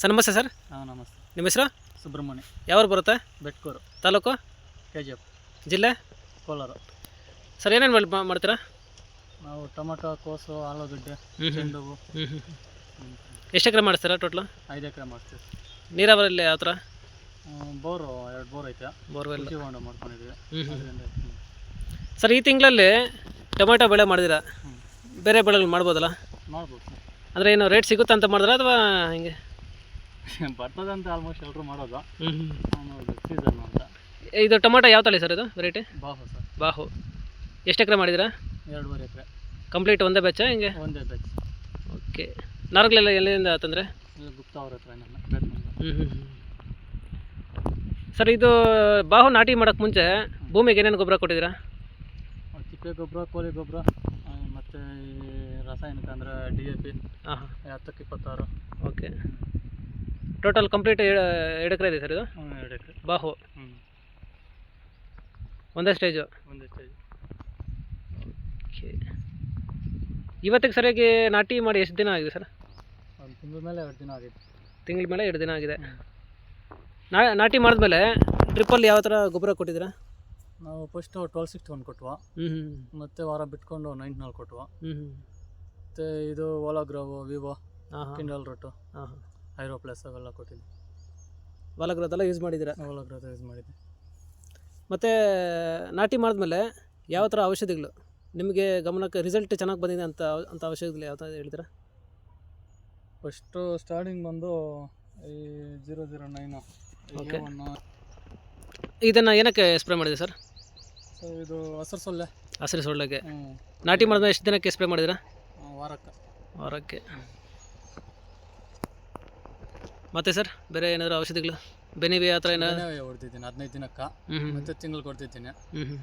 Sir ನಮಸ್ತೆ sir. ಹಾಂ ನಮಸ್ತೆ. ನಿಮ್ಮ ಹೆಸರು? ಸುಬ್ರಹ್ಮಣ್ಯ. ಯಾವ್ರು ಬರುತ್ತೆ? ಬೆಟ್ಕೂರು. ತಾಲೂಕು? ಕೆ ಜಿ ಎಫ್ ಜಿಲ್ಲೆ? ಕೋಲಾರ. ಸರ್ ಏನೇನು ಮಾಡಿ ಮಾಡ್ತೀರಾ? ನಾವು ಟೊಮೊಟೊ ಕೋಸು ಆಲೂಗಡ್ಡೆ ಚೆಂಡು ಹೂವು ಎಷ್ಟು ಎಕರೆ ಮಾಡ್ತೀರಾ ಟೋಟ್ಲು? ಐದು ಎಕರೆ ಮಾಡ್ತೀವಿ. ನೀರಾವರಿಯಲ್ಲಿ ಯಾವ ಥರ? ಬೋರು ಎರಡು ಬೋರ್ ಐತೆ. ಬೋರ್ವೆಲ್. ಮಾಡ್ಕೊಂಡಿದ್ವಿ ಹ್ಮ್. ಸರ್ ಈ ತಿಂಗಳಲ್ಲಿ ಟೊಮೆಟೊ ಬೆಳೆ ಮಾಡಿದಿರಾ. ಬೇರೆ ಬೆಳೆಗಳು ಮಾಡ್ಬೋದಲ್ಲ? ಮಾಡ್ಬೋದು. ಅಂದರೆ ಏನು ರೇಟ್ ಸಿಗುತ್ತೆ ಅಂತ ಮಾಡಿದ್ರಾ ಅಥವಾ ಹಿಂಗೆ? ಬರ್ತದೆ ಅಂತ ಆಲ್ಮೋಸ್ಟ್ ಎಲ್ಲರೂ ಮಾಡೋದು ಹ್ಞೂ ಹ್ಞೂ ಸೀಸನ್ ಅಂತ. ಇದು ಟೊಮೊಟೊ ಯಾವ ತಳಿ ಸರ್ ಇದು? ವೆರೈಟಿ ಬಾಹು ಸರ್. ಬಾಹು. ಎಷ್ಟು ಎಕರೆ ಮಾಡಿದಿರಾ ಎರಡೂವರೆ ಎಕರೆ. ಕಂಪ್ಲೀಟ್ ಒಂದೇ ಬೆಚ್ಚ ಹಿಂಗೆ? ಒಂದೇ ಬ್ಯಾಚ್ ಓಕೆ ನರಗಲೆಲ್ಲ ಎಲ್ಲಿಂದ ಆತಂದ್ರೆ ಗುಪ್ತಾ ಅವ್ರ ಹತ್ರ. ಹ್ಞೂ ಸರ್ ಇದು ಬಾಹು ನಾಟಿ ಮಾಡೋಕ್ಕೆ ಮುಂಚೆ ಭೂಮಿಗೆ ಏನೇನು ಗೊಬ್ಬರ ಕೊಟ್ಟಿದ್ದೀರಾ? ತಿಪ್ಪೆ ಗೊಬ್ಬರ ಕೋಳಿ ಗೊಬ್ಬರ ಮತ್ತು ಈ ರಾಸಾಯನಿಕ ಅಂದರೆ ಡಿ ಎ ಪಿ ಹತ್ತಕ್ಕೆ ಇಪ್ಪತ್ತಾರು. ಓಕೆ ಟೋಟಲ್ ಕಂಪ್ಲೀಟ್ ಎರಡು ಎಕರೆ ಇದೆ ಸರ್ ಇದು ಹ್ಞೂ ಎರಡು ಎಕರೆ ಬಾಹು ಹ್ಞೂ ಒಂದೇ ಸ್ಟೇಜು ಒಂದೇ ಸ್ಟೇಜ್ ಓಕೆ ಇವತ್ತಿಗೆ ಸರಿಯಾಗಿ ನಾಟಿ ಮಾಡಿ ಎಷ್ಟು ದಿನ ಆಗಿದೆ ಸರ್ ಒಂದು ತಿಂಗಳ ಮೇಲೆ ಎರಡು ದಿನ ಆಗಿದೆ ತಿಂಗಳ ಮೇಲೆ ಎರಡು ದಿನ ಆಗಿದೆ ನಾ ನಾಟಿ ಮಾಡಿದ್ಮೇಲೆ ಟ್ರಿಪ್ಪಲ್ಲಿ ಯಾವ ಥರ ಗೊಬ್ಬರ ಕೊಟ್ಟಿದ್ದೀರಾ ನಾವು ಫಸ್ಟ್ ಟ್ವೆಲ್ ಸಿಕ್ಸ್ ಒನ್ ಕೊಟ್ವ. ಹ್ಞೂ ಹ್ಞೂ ಮತ್ತೆ ವಾರ ಬಿಟ್ಕೊಂಡು ನೈನ್ ನಾಲ್ಕು ಕೊಟ್ಟುವ ಹ್ಞೂ ಹ್ಞೂ ಮತ್ತು ಇದು ಓಲಾ ಗ್ರೋವು ವಿವೋ ಹಾಂ ಕಿಂಡಲ್ ರೊಟ್ಟು. ಹಾಂ ಹಾಂ ಹೈರೋ ಪ್ಲಸ್ ಅವೆಲ್ಲ ಕೊಟ್ಟಿದ್ದೆ. ಹೊಲಗ್ರದೆಲ್ಲ ಯೂಸ್ ಮಾಡಿದ್ದೀರಾ? ಓಲಾಗ್ರೋದು ಯೂಸ್ ಮಾಡಿದ್ದೆ. ಮತ್ತು ನಾಟಿ ಮಾಡಿದ್ಮೇಲೆ ಯಾವ ಥರ ಔಷಧಿಗಳು? ನಿಮಗೆ ಗಮನಕ್ಕೆ ರಿಸಲ್ಟ್ ಚೆನ್ನಾಗಿ ಬಂದಿದೆ ಅಂತ ಅಂತ ಔಷಧಿಗಳು ಯಾವ ಥರ ಹೇಳ್ತೀರಾ ಫಸ್ಟು ಸ್ಟಾರ್ಟಿಂಗ್ ಬಂದು ಈ ಜೀರೋ ಜೀರೋ ನೈನು ಓಕೆ. ಇದನ್ನು ಏನಕ್ಕೆ ಸ್ಪ್ರೇ ಮಾಡಿದೆ ಸರ್? ಸೊ ಇದು ಹಸಿರು ಸೊಳ್ಳೆ. ಹಸಿರು ಸೊಳ್ಳೆಗೆ. ಹ್ಞೂ ನಾಟಿ ಮಾಡಿದ್ಮೇಲೆ ಎಷ್ಟು ದಿನಕ್ಕೆ ಸ್ಪ್ರೇ ಮಾಡಿದಿರಾ ವಾರಕ್ಕೆ. ವಾರಕ್ಕೆ. ಮತ್ತೆ ಸರ್ ಬೇರೆ ಏನಾದರೂ ಔಷಧಿಗಳು? ಬೆನಿವಿ ಆ ಥರ ಏನಾದ್ರು? ಹೊಡ್ತಿದ್ದೀನಿ ಹದಿನೈದು ದಿನಕ್ಕೆ. ಮತ್ತೆ ತಿಂಗಳು ಕೊಡ್ತಿದ್ದೀನಿ. ಹ್ಞೂ ಹ್ಞೂ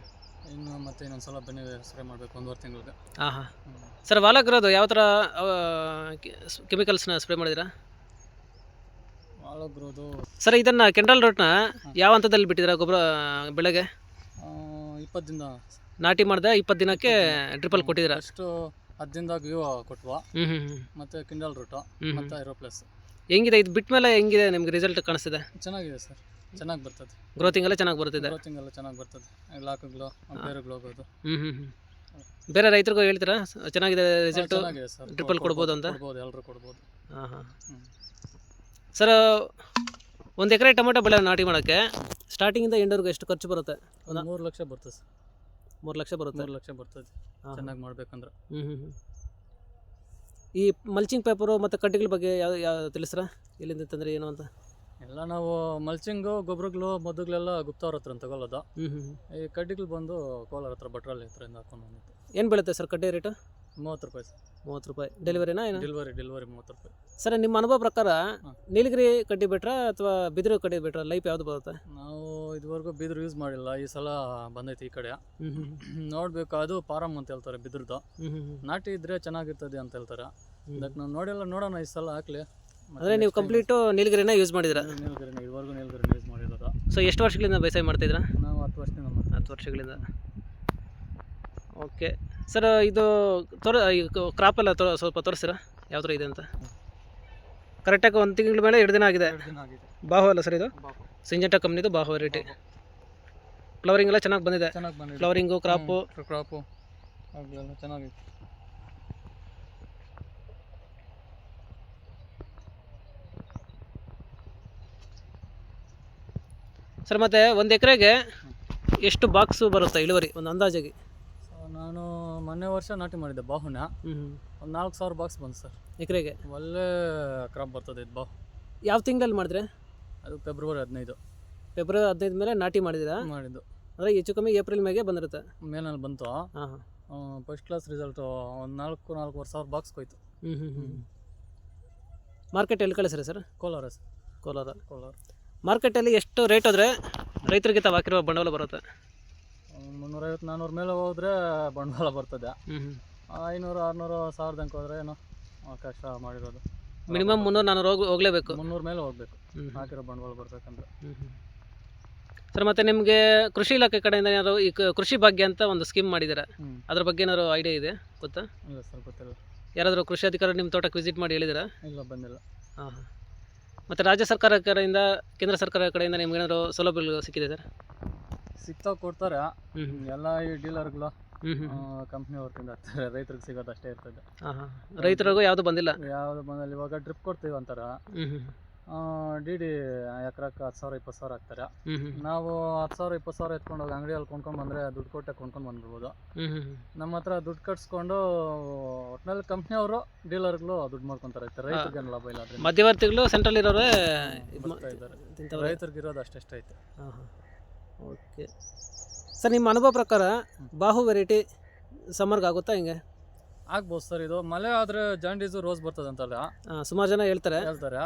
ಇನ್ನು ಮತ್ತೆ ಇನ್ನೊಂದು ಸಲ ಬೆನಿವಿ ಸ್ಪ್ರೇ ಮಾಡಬೇಕು ಒಂದೂವರೆ ತಿಂಗಳಿಗೆ. ಹಾಂ ಹಾಂ ಸರ್ ವಾಲಗ್ರದ್ದು ಯಾವ ಥರ ಕೆಮಿಕಲ್ಸ್ನ ಸ್ಪ್ರೇ ಮಾಡಿದ್ದೀರಾ? ವಾಲಗ್ರೋದು ಸರ್ ಇದನ್ನು ಕೆಂಡಲ್ ರೋಟ್ನ ಯಾವ ಹಂತದಲ್ಲಿ ಬಿಟ್ಟಿದ್ದೀರಾ ಗೊಬ್ಬರ ಬೆಳೆಗೆ? ಇಪ್ಪತ್ತು ದಿನ. ನಾಟಿ ಮಾಡಿದೆ ಇಪ್ಪತ್ತು ದಿನಕ್ಕೆ ಟ್ರಿಪಲ್ ಕೊಟ್ಟಿದ್ದೀರಾ? ಅಷ್ಟು ಹದ್ದಿಂದಾಗ ವಿವೋ ಕೊಟ್ವ. ಹ್ಞೂ ಹ್ಞೂ ಹ್ಞೂ ಮತ್ತೆ ಕಿಂಡಲ್ ರೂಟು ಮತ್ತು ಮತ್ತೆ ಐರೋ ಪ್ಲಸ್ ಹೆಂಗಿದೆ? ಇದು ಬಿಟ್ಟ ಮೇಲೆ ಹೆಂಗಿದೆ ನಿಮ್ಗೆ ರಿಸಲ್ಟ್ ಕಾಣಿಸ್ತಿದೆ? ಚೆನ್ನಾಗಿದೆ ಸರ್. ಚೆನ್ನಾಗಿ ಬರ್ತದೆ. ಗ್ರೋತಿಂಗ್ ಎಲ್ಲ ಚೆನ್ನಾಗಿ ಬರ್ತದೆ ಗ್ರೋತಿಂಗ್ ಎಲ್ಲ ಚೆನ್ನಾಗಿ ಬರ್ತದೆ. ಲಾಕುಗಳು ಬೇರೆಗಳು ಹೋಗೋದು. ಹ್ಞೂ ಹ್ಞೂ ಹ್ಞೂ ಬೇರೆ ರೈತರಿಗೂ ಹೇಳ್ತೀರಾ? ಚೆನ್ನಾಗಿದೆ ರಿಸಲ್ಟ್ ಚೆನ್ನಾಗಿದೆ ಸರ್. ಟ್ರಿಪಲ್ ಕೊಡ್ಬೋದು ಅಂತ? ಕೊಡ್ಬೋದು ಎಲ್ಲರೂ ಕೊಡ್ಬೋದು. ಹಾಂ ಹಾಂ. ಸರ್ ಒಂದು ಎಕರೆ ಟೊಮೆಟೊ ಬೆಳೆ ನಾಟಿ ಮಾಡೋಕ್ಕೆ ಸ್ಟಾರ್ಟಿಂಗಿಂದ ಎಂಡವರೆಗೂ ಎಷ್ಟು ಖರ್ಚು ಬರುತ್ತೆ? ಒಂದು ಮೂರು ಲಕ್ಷ ಬರ್ತದೆ ಸರ್. ಮೂರು ಲಕ್ಷ ಬರುತ್ತೆ? ಮೂರು ಲಕ್ಷ ಬರ್ತದೆ. ಚೆನ್ನಾಗಿ ಮಾಡ್ಬೇಕಂದ್ರೆ. ಹ್ಞೂ ಹ್ಞೂ ಹ್ಞೂ ಈ ಮಲ್ಚಿಂಗ್ ಪೇಪರು ಮತ್ತು ಕಡ್ಡಿಗಳ ಬಗ್ಗೆ ಯಾವ ಯಾವ ತಿಳಿಸ್ರ ಎಲ್ಲಿಂದ ತಂದರೆ ಏನು ಅಂತ? ಎಲ್ಲ ನಾವು ಮಲ್ಚಿಂಗು ಗೊಬ್ಬರಗಳು ಮದ್ದುಗಳೆಲ್ಲ ಗುಪ್ತವ್ರ ಹತ್ರ ತಗೊಳ್ಳೋದು. ಹ್ಞೂ ಹ್ಞೂ ಈ ಕಡ್ಡಿಗಳು ಬಂದು ಕೋಲಾರ ಹತ್ರ ಭಟ್ರಲ್ಲಿ ಹತ್ರ ಹಾಕೊಂಡು ಬಂದಿತ್ತು. ಏನು ಬೀಳುತ್ತೆ ಸರ್ ಕಡ್ಡಿ ರೇಟು? ಮೂವತ್ತು ರೂಪಾಯಿ ಸರ್. ಮೂವತ್ತು ರೂಪಾಯಿ. ಡೆಲಿವರಿನಾ ಏನು? ಡೆಲಿವರಿ ಡೆಲಿವರಿ ಮೂವತ್ತು ರೂಪಾಯಿ. ಸರ್ ನಿಮ್ಮ ಅನುಭವ ಪ್ರಕಾರ ನೀಲಗಿರಿ ಕಡ್ಡಿ ಬಿಟ್ರ ಅಥವಾ ಬಿದಿರು ಕಡ್ಡಿ ಬಿಟ್ರ? ಲೈಫ್ ಯಾವ್ದು ಬರುತ್ತೆ? ನಾವು ಇದುವರೆಗೂ ಬಿದಿರು ಯೂಸ್ ಮಾಡಿಲ್ಲ. ಈ ಸಲ ಬಂದೈತಿ ಈ ಕಡೆ. ನೋಡಬೇಕು ಅದು ಪಾರಮ್ ಅಂತ ಹೇಳ್ತಾರೆ ಹ್ಞೂ ನಾಟಿ ಇದ್ರೆ ಚೆನ್ನಾಗಿರ್ತದೆ ಅಂತ ಹೇಳ್ತಾರೆ. ಅದಕ್ಕೆ ನಾವು ನೋಡಿಲ್ಲ ನೋಡೋಣ ಈ ಸಲ ಹಾಕ್ಲಿ ಅಂದ್ರೆ ನೀವು ಕಂಪ್ಲೀಟು ನೀಲಗಿರಿನ ಯೂಸ್ ಮಾಡಿದ್ರ? ನೀಲಗಿರಿ ಇದುವರೆಗೂ ನೀಲಗಿರಿ ಯೂಸ್ ಮಾಡಿರೋದು. ಸೊ ಎಷ್ಟು ವರ್ಷಗಳಿಂದ ಬೇಸಾಯ ಮಾಡ್ತಿದ್ದೀರಾ ನಾವು ಹತ್ತು ವರ್ಷದಿಂದ ಹತ್ತು ವರ್ಷಗಳಿಂದ. ಓಕೆ ಸರ್ ಇದು ತೋರ ಕ್ರಾಪ್ ಎಲ್ಲ ತೋ ಸ್ವಲ್ಪ ತೋರಿಸ್ತೀರಾ? ಯಾವ ಥರ ಇದೆ ಅಂತ? ಕರೆಕ್ಟಾಗಿ ಒಂದು ತಿಂಗಳ ಮೇಲೆ ಎರಡು ದಿನ ಆಗಿದೆ. ಬಾಹು ಅಲ್ಲ ಸರ್ ಇದು. ಸಿಂಜೆಂಟಾ ಕಂಪ್ನಿದು ಬಾಹು ವೆರೈಟಿ ಫ್ಲವರಿಂಗ್ ಎಲ್ಲ ಚೆನ್ನಾಗಿ ಬಂದಿದೆ. ಚೆನ್ನಾಗಿ ಫ್ಲವರಿಂಗು ಕ್ರಾಪು ಕ್ರಾಪು ಚೆನ್ನಾಗಿದೆ ಸರ್ ಮತ್ತು ಒಂದು ಎಕರೆಗೆ ಎಷ್ಟು ಬಾಕ್ಸು ಬರುತ್ತೆ ಇಳುವರಿ? ಒಂದು ಅಂದಾಜಾಗಿ. ಮೊನ್ನೆ ವರ್ಷ ನಾಟಿ ಮಾಡಿದ್ದೆ ಬಾಹುನ. ಹ್ಞೂ ಒಂದು ನಾಲ್ಕು ಸಾವಿರ ಬಾಕ್ಸ್ ಬಂತು ಸರ್. ಎಕರೆಗೆ? ಒಳ್ಳೆ ಕ್ರಾಪ್ ಬರ್ತದೆ ಇದು ಬಾಹು. ಯಾವ ತಿಂಗಳಲ್ಲಿ ಮಾಡಿದ್ರೆ? ಅದು ಫೆಬ್ರವರಿ ಹದಿನೈದು. ಫೆಬ್ರವರಿ ಹದಿನೈದು ಮೇಲೆ ನಾಟಿ ಮಾಡಿದ್ದೀರಾ? ಮಾಡಿದ್ದು. ಅಂದರೆ ಹೆಚ್ಚು ಕಮ್ಮಿ ಏಪ್ರಿಲ್ ಮೇಗೆ ಬಂದಿರುತ್ತೆ? ಮೇನಲ್ಲಿ ಬಂತು. ಹಾಂ ಹಾಂ. ಫಸ್ಟ್ ಕ್ಲಾಸ್ ರಿಸಲ್ಟು ಒಂದು ನಾಲ್ಕು ನಾಲ್ಕೂವರೆ ಸಾವಿರ ಬಾಕ್ಸ್ ಹೋಯ್ತು. ಹ್ಞೂ ಹ್ಞೂ ಹ್ಞೂ ಮಾರ್ಕೆಟ್ ಎಲ್ಲಿ ಕಳಿಸ್ರಿ ಸರ್? ಕೋಲಾರ ಸರ್. ಕೋಲಾರ. ಕೋಲಾರ. ಮಾರ್ಕೆಟಲ್ಲಿ ಎಷ್ಟು ರೇಟ್ ಹೋದರೆ ರೈತರಿಗೆ ತಾವು ಹಾಕಿರೋ ಬಂಡವಾಳ ಬರುತ್ತೆ? ಒಂದು ಮುನ್ನೂರೈವತ್ತು ನಾನ್ನೂರು ಮೇಲೆ ಹೋದ್ರೆ ಬಂಡವಾಳ ಬರ್ತದೆ. ಹ್ಞೂ ಆರ್ನೂರು ಐನೂರು ಆರುನೂರು ಹೋದ್ರೆ ಏನೋ ಕಷ್ಟ ಮಾಡಿರೋದು. ಮಿನಿಮಮ್ ಮುನ್ನೂರು ನಾನ್ನೂರು ಹೋಗಿ ಹೋಗ್ಲೇಬೇಕು. ಮುನ್ನೂರು ಮೇಲೆ ಹೋಗ್ಬೇಕು. ಹ್ಞೂ ಹಾಕಿರೋ ಬಂಡವಾಳ ಬರ್ಬೇಕಂದ್ರೆ ಸರ್ ಮತ್ತೆ ನಿಮಗೆ ಕೃಷಿ ಇಲಾಖೆ ಕಡೆಯಿಂದ ಏನಾದ್ರು ಈ ಕೃಷಿ ಭಾಗ್ಯ ಅಂತ ಒಂದು ಸ್ಕೀಮ್ ಮಾಡಿದ್ದಾರೆ? ಅದ್ರ ಬಗ್ಗೆ ಏನಾದ್ರು ಐಡಿಯಾ ಇದೆ? ಗೊತ್ತಾ? ಇಲ್ಲ ಸರ್ ಗೊತ್ತಿಲ್ಲ. ಯಾರಾದರೂ ಕೃಷಿ ಅಧಿಕಾರಿ ನಿಮ್ಮ ತೋಟಕ್ಕೆ ವಿಸಿಟ್ ಮಾಡಿ ಹೇಳಿದಿರಾ ಇಲ್ಲ ಬಂದಿಲ್ಲ. ಹಾಂ ಹಾಂ. ಮತ್ತು ರಾಜ್ಯ ಸರ್ಕಾರ ಕಡೆಯಿಂದ ಕೇಂದ್ರ ಸರ್ಕಾರ ಕಡೆಯಿಂದ ನಿಮ್ಗೆ ಏನಾದರೂ ಸೌಲಭ್ಯಗಳು ಸಿಕ್ಕಿದೆ ಸರ್? ಸಿಗ್ತಾ ಕೊಡ್ತಾರೆ. ಎಲ್ಲ ಈ ಡೀಲರ್ಗಳು ಕಂಪನಿ ಅವ್ರಿಂದ ಆಗ್ತಾರೆ ರೈತರಿಗೆ ಸಿಗೋದು ಅಷ್ಟೇ ಇರ್ತದೆ. ರೈತರಿಗೂ ಯಾವುದು ಬಂದಿಲ್ಲ? ಯಾವ್ದು ಬಂದಿಲ್ಲ. ಇವಾಗ ಡ್ರಿಪ್ ಕೊಡ್ತೀವಿ ಅಂತಾರ. ಡಿಡಿ ಡಿ ಡಿ ಎಕರಕ್ಕೆ ಹತ್ತು ಸಾವಿರ ಇಪ್ಪತ್ತು ಸಾವಿರ ಹಾಕ್ತಾರೆ. ನಾವು ಹತ್ತು ಸಾವಿರ ಇಪ್ಪತ್ತು ಸಾವಿರ ಎತ್ಕೊಂಡು ಹೋಗಿ ಅಂಗಡಿಯಲ್ಲಿ ಕೊಂಡ್ಕೊಂಡು ಬಂದರೆ ದುಡ್ಡು ಕೊಟ್ಟೆ ಕೊಂಡ್ಕೊಂಡು ಬಂದ್ಬಿಡ್ಬೋದು. ನಮ್ಮ ಹತ್ರ ದುಡ್ಡು ಕಟ್ಸ್ಕೊಂಡು ಒಟ್ನಲ್ಲಿ ಕಂಪ್ನಿಯವರು ಡೀಲರ್ಗಳು ದುಡ್ಡು ಮಾಡ್ಕೊಂತಾರೆ. ರೈತರಿಗೆ ಲಾಭ ಇಲ್ಲ ಮಧ್ಯವರ್ತಿಗಳು ಸೆಂಟ್ರಲ್ ಇರೋರೇ ರೈತರಿಗೆ ಇರೋದು ಅಷ್ಟೇ ಐತೆ. ಓಕೆ. ಸರ್ ನಿಮ್ಮ ಅನುಭವ ಪ್ರಕಾರ ಬಾಹು ವೆರೈಟಿ ಸಮ್ಮರ್ಗೆ ಆಗುತ್ತಾ ಹಿಂಗೆ? ಆಗ್ಬೋದು ಸರ್ ಇದು ಮಳೆ ಆದ್ರೆ ಜಾಂಡೀಸು ರೋಸ್ ಬರ್ತದೆ ಅಂತಲ್ಲ. ಸುಮಾರು ಜನ ಹೇಳ್ತಾರೆ. ಹೇಳ್ತಾರೆ.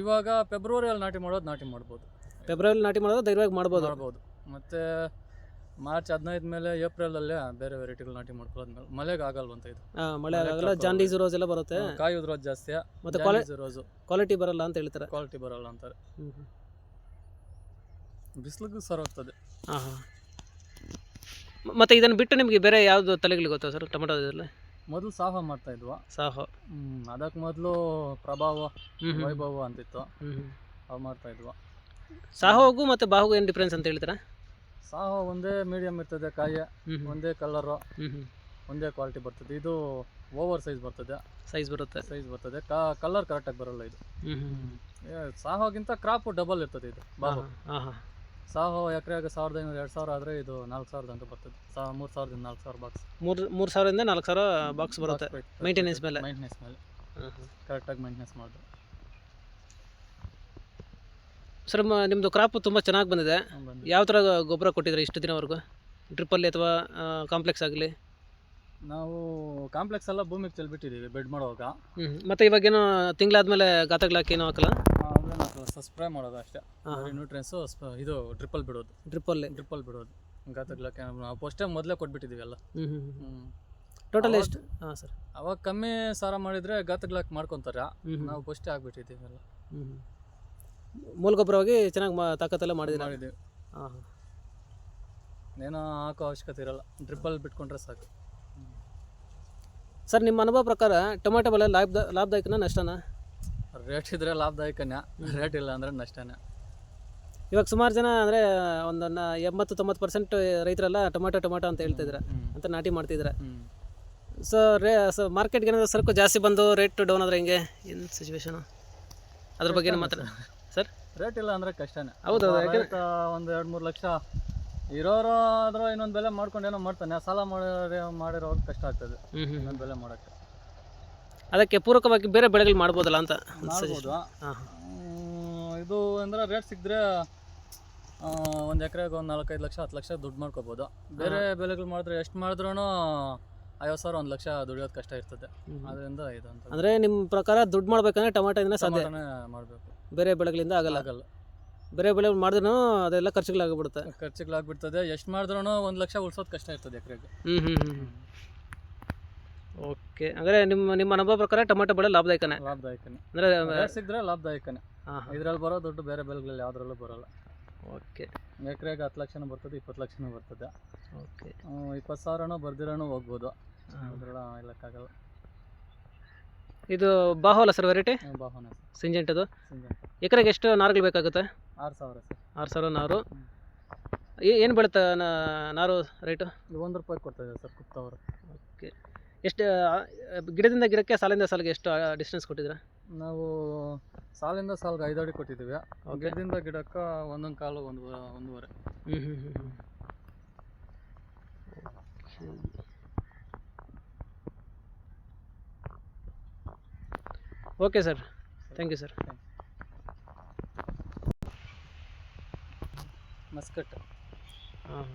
ಇವಾಗ ಫೆಬ್ರವರಿಯಲ್ಲಿ ನಾಟಿ ಮಾಡೋದು ನಾಟಿ ಮಾಡ್ಬೋದು. ಫೆಬ್ರವರಿ ನಾಟಿ ಮಾಡೋದು ಧೈರ್ಯವಾಗಿ ಮಾಡ್ಬೋದು. ಮಾಡ್ಬೋದು. ಮತ್ತೆ ಮಾರ್ಚ್ ಹದಿನೈದು ಮೇಲೆ ಏಪ್ರಿಲಲ್ಲೇ ಬೇರೆ ವೆರೈಟಿಗಳು ನಾಟಿ ಮಾಡ್ಕೊಳ್ಳೋದ್ಮೇಲೆ ಮಳೆಗೆ ಆಗಲ್ವಂತ ಇದು. ಮಳೆ ಆಗಲ್ಲ ಜಾಂಡೀಸ್ ರೋಸ್ ಎಲ್ಲ ಬರುತ್ತೆ. ಕಾಯಿ ರೋಸ್ ಜಾಸ್ತಿ. ಮತ್ತು ರೋಸು ಕ್ವಾಲಿಟಿ ಬರಲ್ಲ ಅಂತ ಹೇಳ್ತಾರೆ ಕ್ವಾಲಿಟಿ ಬರಲ್ಲ ಅಂತಾರೆ. ಬಿಸಿಲಿಗೂ ಸರ್ ಹೋಗ್ತದೆ ಹಾಂ ಹಾಂ ಮತ್ತು ಇದನ್ನು ಬಿಟ್ಟು ನಿಮಗೆ ಬೇರೆ ಯಾವುದು ತಲೆಗಳು ಗೊತ್ತಾ ಸರ್ ಟೊಮೆಟೋದಲ್ಲಿ ಮೊದಲು ಸಾಹ ಮಾಡ್ತಾ ಇದ್ವ? ಸಾಹೋ ಅದಕ್ಕೆ ಮೊದಲು ಪ್ರಭಾವ ವೈಭವ ಅಂತಿತ್ತು. ಅವು ಮಾಡ್ತಾ ಇದ್ವ. ಸಾಹೋಗು ಮತ್ತು ಬಾಹುಗು ಏನು ಡಿಫ್ರೆನ್ಸ್ ಅಂತ ಹೇಳ್ತೀರಾ ಸಾಹ ಒಂದೇ ಮೀಡಿಯಮ್ ಇರ್ತದೆ ಕಾಯಿ ಒಂದೇ ಕಲರು ಒಂದೇ ಕ್ವಾಲಿಟಿ ಬರ್ತದೆ. ಇದು ಓವರ್ ಸೈಜ್ ಬರ್ತದೆ. ಸೈಜ್ ಬರುತ್ತೆ. ಸೈಜ್ ಬರ್ತದೆ. ಕಲರ್ ಕರೆಕ್ಟಾಗಿ ಬರಲ್ಲ ಇದು. ಸಾಹೋಗಿಂತ ಕ್ರಾಪ್ ಡಬಲ್ ಇರ್ತದೆ ಇದು ಬಾಹು. ಹಾಂ ಹಾಂ ಸಾಹೋ ಎಕರೆಗೆ ಸಾವಿರದ ಐನೂರು ಎರಡು ಸಾವಿರ ಆದರೆ ಇದು ನಾಲ್ಕು ಸಾವಿರದ ಅಂತ ಬರ್ತದೆ. ಸಾ ಮೂರು ಸಾವಿರದಿಂದ ನಾಲ್ಕು ಸಾವಿರ ಬಾಕ್ಸ್ ಮೂರು ಮೂರು ಸಾವಿರದಿಂದ ನಾಲ್ಕು ಸಾವಿರ ಬಾಕ್ಸ್ ಬರುತ್ತೆ. ಮೇಂಟೆನೆನ್ಸ್ ಮೇಲೆ? ಮೈಂಟೆನೆನ್ಸ್ ಮೇಲೆ. ಕರೆಕ್ಟಾಗಿ ಮೈಂಟೆನೆನ್ಸ್ ಮಾಡಿದ್ರು ಸರ್ ನಿಮ್ಮದು ಕ್ರಾಪ್ ತುಂಬ ಚೆನ್ನಾಗಿ ಬಂದಿದೆ. ಬಂದು ಯಾವ ಥರ ಗೊಬ್ಬರ ಕೊಟ್ಟಿದ್ರೆ ಇಷ್ಟು ದಿನವರೆಗೂ? ಡ್ರಿಪ್ಪಲ್ಲಿ ಅಥವಾ ಕಾಂಪ್ಲೆಕ್ಸ್ ಆಗಲಿ? ನಾವು ಕಾಂಪ್ಲೆಕ್ಸ್ ಎಲ್ಲ ಭೂಮಿಗೆ ಚೆಲ್ಬಿಟ್ಟಿದ್ದೀವಿ ಬೆಡ್ ಮಾಡುವಾಗ. ಹ್ಞೂ ಮತ್ತು ಇವಾಗೇನು ತಿಂಗಳಾದ್ಮೇಲೆ ಗಾತಗಳಾಕಿ ಏನೋ ಹಾಕಲ್ಲ? ನಾವು ಸ್ಪ್ರೇ ಮಾಡೋದು ಅಷ್ಟೇ. ನ್ಯೂಟ್ರಿಯನ್ಸು ಇದು ಡ್ರಿಪ್ಪಲ್ ಬಿಡೋದು. ಡ್ರಿಪ್ಪಲ್ ಡ್ರಿಪ್ಪಲ್ ಬಿಡೋದು. ಗಾತಗ್ಲಕ್ಕೆ ನಾವು ಫಸ್ಟೇ ಮೊದಲೇ ಕೊಟ್ಬಿಟ್ಟಿದ್ದೀವಿ ಎಲ್ಲ. ಹ್ಞೂ ಹ್ಞೂ ಹ್ಞೂ ಟೋಟಲ್ ಎಷ್ಟು? ಹಾಂ ಸರ್. ಅವಾಗ ಕಮ್ಮಿ ಸಾರ ಮಾಡಿದರೆ ಗಾತಗ್ಲಾಕ್ ಮಾಡ್ಕೊತಾರೆ. ನಾವು ಫಸ್ಟೇ ಆಗಿಬಿಟ್ಟಿದ್ದೀವಿ ಎಲ್ಲ. ಮೂಲ ಗೊಬ್ಬರವಾಗಿ ಚೆನ್ನಾಗಿ ಮಾ ತಾಕತ್ತೆಲ್ಲ ಮಾಡಿದ್ರೆ ಮಾಡಿದ್ದೀವಿ ಹಾಂ ಹಾಂ. ಏನೋ ಹಾಕೋ ಅವಶ್ಯಕತೆ ಇರಲ್ಲ. ಡ್ರಿಪ್ಪಲ್ಲಿ ಬಿಟ್ಕೊಂಡ್ರೆ ಸಾಕು. ಸರ್ ನಿಮ್ಮ ಅನುಭವ ಪ್ರಕಾರ ಟೊಮೆಟೊ ಬೆಲೆ ಲಾಭದ ಲಾಭದಾಯಕನ ನಷ್ಟನಾ? ರೇಟ್ ಇದ್ರೆ ಲಾಭದಾಯಕನೇ ರೇಟ್ ಇಲ್ಲ ಅಂದ್ರೆ ನಷ್ಟನೇ ಇವಾಗ ಸುಮಾರು ಜನ ಅಂದರೆ ಒಂದು ನ- ಎಂಬತ್ತು ತೊಂಬತ್ತು ಪರ್ಸೆಂಟ್ ರೈತರೆಲ್ಲ ಟೊಮೆಟೊ ಟೊಮೆಟೊ ಅಂತ ಹೇಳ್ತಿದ್ರೆ ಅಂತ ನಾಟಿ ಮಾಡ್ತಿದ್ರೆ. ಸೊ ರೇ ಸೊ ಮಾರ್ಕೆಟ್ಗೆ ಏನಾದ್ರು ಸರಕು ಜಾಸ್ತಿ ಬಂದು ರೇಟ್ ಡೌನ್ ಆದರೆ ಹೆಂಗೆ? ಏನು ಸಿಚುವೇಶನು ಅದ್ರ ಬಗ್ಗೆ ಏನು ಮಾತಾಡ ಸರ್ ರೇಟ್ ಇಲ್ಲ ಅಂದ್ರೆ ಕಷ್ಟನೇ ಹೌದು, ಒಂದು ಎರಡು ಮೂರು ಲಕ್ಷ ಇರೋರು ಆದ್ರೂ ಇನ್ನೊಂದು ಬೆಲೆ ಮಾಡ್ಕೊಂಡು ಏನೋ ಮಾಡ್ತಾನೆ. ಸಾಲ ಮಾಡಿರೋ ಕಷ್ಟ ಆಗ್ತದೆ. ಇನ್ನೊಂದು ಬೆಲೆ ಮಾಡೋಕ್ಕೆ. ಅದಕ್ಕೆ ಪೂರಕವಾಗಿ ಬೇರೆ ಬೆಳೆಗಳು ಮಾಡ್ಬೋದಲ್ಲ ಅಂತ ಮಾಡ್ಬೋದು. ಹಾಂ ಇದು ಅಂದ್ರೆ ರೇಟ್ ಸಿಕ್ಕಿದ್ರೆ ಒಂದು ಎಕರೆಗೆ ಒಂದು ನಾಲ್ಕೈದು ಲಕ್ಷ ಹತ್ತು ಲಕ್ಷ ದುಡ್ಡು ಮಾಡ್ಕೋಬೋದು. ಬೇರೆ ಬೆಳೆಗಳು ಮಾಡಿದ್ರೆ ಎಷ್ಟು ಮಾಡಿದ್ರೂ ಐವತ್ತು ಸಾವಿರ ಒಂದು ಲಕ್ಷ ದುಡಿಯೋದು ಕಷ್ಟ ಇರ್ತದೆ. ಅದರಿಂದ ಇದು ಅಂತ. ಅಂದರೆ ನಿಮ್ಮ ಪ್ರಕಾರ ದುಡ್ಡು ಮಾಡ್ಬೇಕಂದ್ರೆ ಟೊಮೆಟೊ ಇದನ್ನ ಸಾಧ್ಯವೇ ಮಾಡಬೇಕು. ಬೇರೆ ಬೆಳೆಗಳಿಂದ ಆಗಲ್ಲ? ಆಗಲ್ಲ. ಬೇರೆ ಬೆಳೆ ಮಾಡಿದ್ರೂ ಅದೆಲ್ಲ ಖರ್ಚುಗಳಾಗ್ಬಿಡುತ್ತೆ. ಖರ್ಚುಗಳಾಗ್ಬಿಡ್ತದೆ. ಎಷ್ಟು ಮಾಡಿದ್ರೂ ಒಂದು ಲಕ್ಷ ಉಳ್ಸೋದು ಕಷ್ಟ ಇರ್ತದೆ ಎಕರೆಗೆ. ಹ್ಞೂ ಹ್ಞೂ ಹ್ಞೂ ಓಕೆ. ಅಂದರೆ ನಿಮ್ಮ ನಿಮ್ಮ ಅನುಭವ ಪ್ರಕಾರ ಟೊಮೆಟೊ ಬೆಳೆ ಲಾಭದಾಯಕನೇ? ಲಾಭದಾಯಕನೇ. ಅಂದರೆ ರೇಟ್ ಸಿಕ್ಕಿದ್ರೆ ಲಾಭದಾಯಕನೇ. ಹಾಂ. ಇದರಲ್ಲಿ ಬರೋ ದುಡ್ಡು ಬೇರೆ ಬೆಳೆಗಳಲ್ಲಿ ಯಾವುದ್ರಲ್ಲೂ ಬರಲ್ಲ. ಓಕೆ. ಎಕರೆಗೆ ಹತ್ತು ಲಕ್ಷನೂ ಬರ್ತದೆ ಇಪ್ಪತ್ತು ಲಕ್ಷನೂ ಬರ್ತದೆ. ಓಕೆ. ಇಪ್ಪತ್ತು ಸಾವಿರನೂ ಬರ್ದಿರೋನು ಹೋಗ್ಬೋದು. ಅದರಲ್ಲ ಇಲ್ಲಕ್ಕಾಗಲ್ಲ ಇದು ಬಾಹುವಲ್ಲ ಸರ್ ವೆರೈಟಿ? ಬಾಹುನ ಸಿಂಜೆಂಟದು? ಎಕರೆಗೆ ಎಷ್ಟು ನಾರುಗಳು ಬೇಕಾಗುತ್ತೆ? ಆರು ಸಾವಿರ ಸರ್. ಆರು ಸಾವಿರ ನಾರು. ಏನು ಬೀಳುತ್ತೆ ನಾರು ರೇಟು? ಒಂದು ರೂಪಾಯಿ ಕೊಡ್ತಾ ಇದೆ ಸರ್ ಕುಪ್ತವರು. ಓಕೆ. ಎಷ್ಟು ಗಿಡದಿಂದ ಗಿಡಕ್ಕೆ ಸಾಲಿಂದ ಸಾಲಿಗೆ ಎಷ್ಟು ಡಿಸ್ಟೆನ್ಸ್ ಕೊಟ್ಟಿದ್ದೀರಾ? ನಾವು ಸಾಲಿಂದ ಸಾಲಿಗೆ ಐದು ಅಡಿ ಕೊಟ್ಟಿದ್ದೀವಿ. ಗಿಡದಿಂದ ಗಿಡಕ್ಕೆ ಒಂದೊಂದು ಕಾಲು ಒಂದು ಒಂದೂವರೆ. ಹ್ಞೂ ಹ್ಞೂ ಹ್ಞೂ ಹ್ಞೂ okay sir thank you sir muscat. ಹಾಂ.